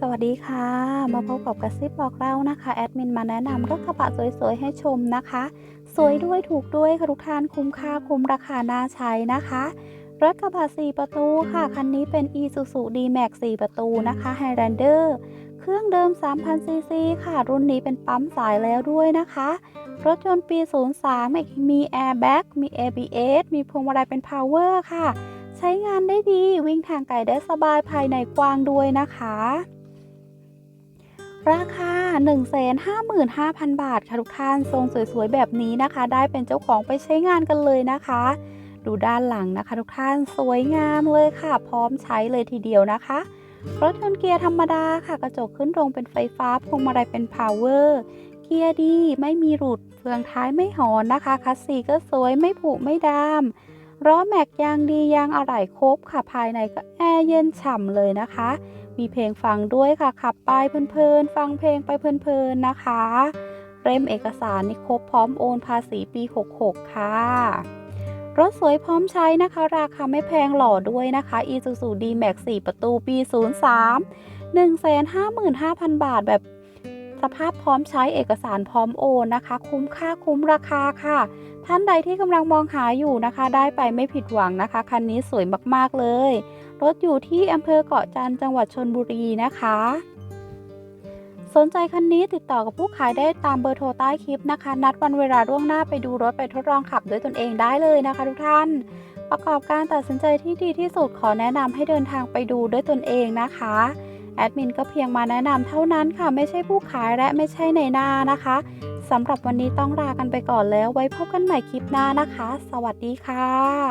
สวัสดีค่ะ มาพบกับกระซิบบอกเล่านะคะแอดมินมาแนะนำรถกระบะสวยๆ ให้ชมนะคะ สวยด้วยถูกด้วยค่ะทุกท่านคุ้มค่าคุ้มราคาน่าใช้นะคะ รถกระบะ 4 ประตูค่ะ คันนี้เป็น Isuzu D-Max 4 ประตูนะคะ Highlander เครื่องเดิม 3,000 ซีซีค่ะ รุ่นนี้เป็นปั๊มสายแล้วด้วยนะคะ รถยนต์ปี 03 มี Airbag มี ABS มีพวงมาลัยเป็น Power ค่ะ ใช้งานได้ดีวิ่งทางไกลได้สบายภายในกว้างด้วยนะคะ ราคา 155,000 บาทค่ะทุกท่าน ทรงสวยๆ แบบนี้นะคะ ได้เป็นเจ้าของไปใช้งานกันเลยนะคะ ดูด้านหลังนะคะ ทุกท่านสวยงามเลยค่ะ พร้อมใช้เลยทีเดียวนะคะรถยนต์เกียร์ธรรมดาค่ะ กระจกขึ้นตรงเป็นไฟฟ้าพวงมาลัยเป็น power เกียร์ดีไม่มีหลุดเฟืองท้ายไม่หอนนะคะคัสซีก็สวยไม่ผุไม่ดำ ล้อแม็กยางดียางอะไหล่ครบค่ะภายในก็แอร์เย็นฉ่ำเลยนะคะ มีเพลงฟังด้วยค่ะขับไปเพลินๆฟังเพลงไปเพลินๆนะคะเล่มเอกสารนี่ครบพร้อมโอนภาษีปี 66 ค่ะ รถสวยพร้อมใช้นะคะ ราคาไม่แพงหล่อด้วยนะคะ Isuzu D-Max 4 ประตูปี 03 155,000 บาทแบบ สภาพพร้อมใช้เอกสารพร้อมโอนนะคะ คุ้มค่าคุ้มราคาค่ะ ท่านใดที่กำลังมองหาอยู่นะคะ ได้ไปไม่ผิดหวังนะคะ คันนี้สวยมากๆเลย รถอยู่ที่อำเภอเกาะจันจังหวัดชนบุรีนะคะ สนใจคันนี้ติดต่อกับผู้ขายได้ตามเบอร์โทรใต้คลิปนะคะ นัดวันเวลาล่วงหน้าไปดูรถไปทดลองขับด้วยตนเองได้เลยนะคะ ทุกท่าน ประกอบการตัดสินใจที่ดีที่สุดขอแนะนำให้เดินทางไปดูด้วยตนเองนะคะ แอดมินก็เพียงมาแนะนำเท่านั้นค่ะ ไม่ใช่ผู้ขายและไม่ใช่ในหน้านะคะสำหรับวันนี้ต้องลากันไปก่อนแล้วไว้พบกันใหม่คลิปหน้านะคะ สวัสดีค่ะ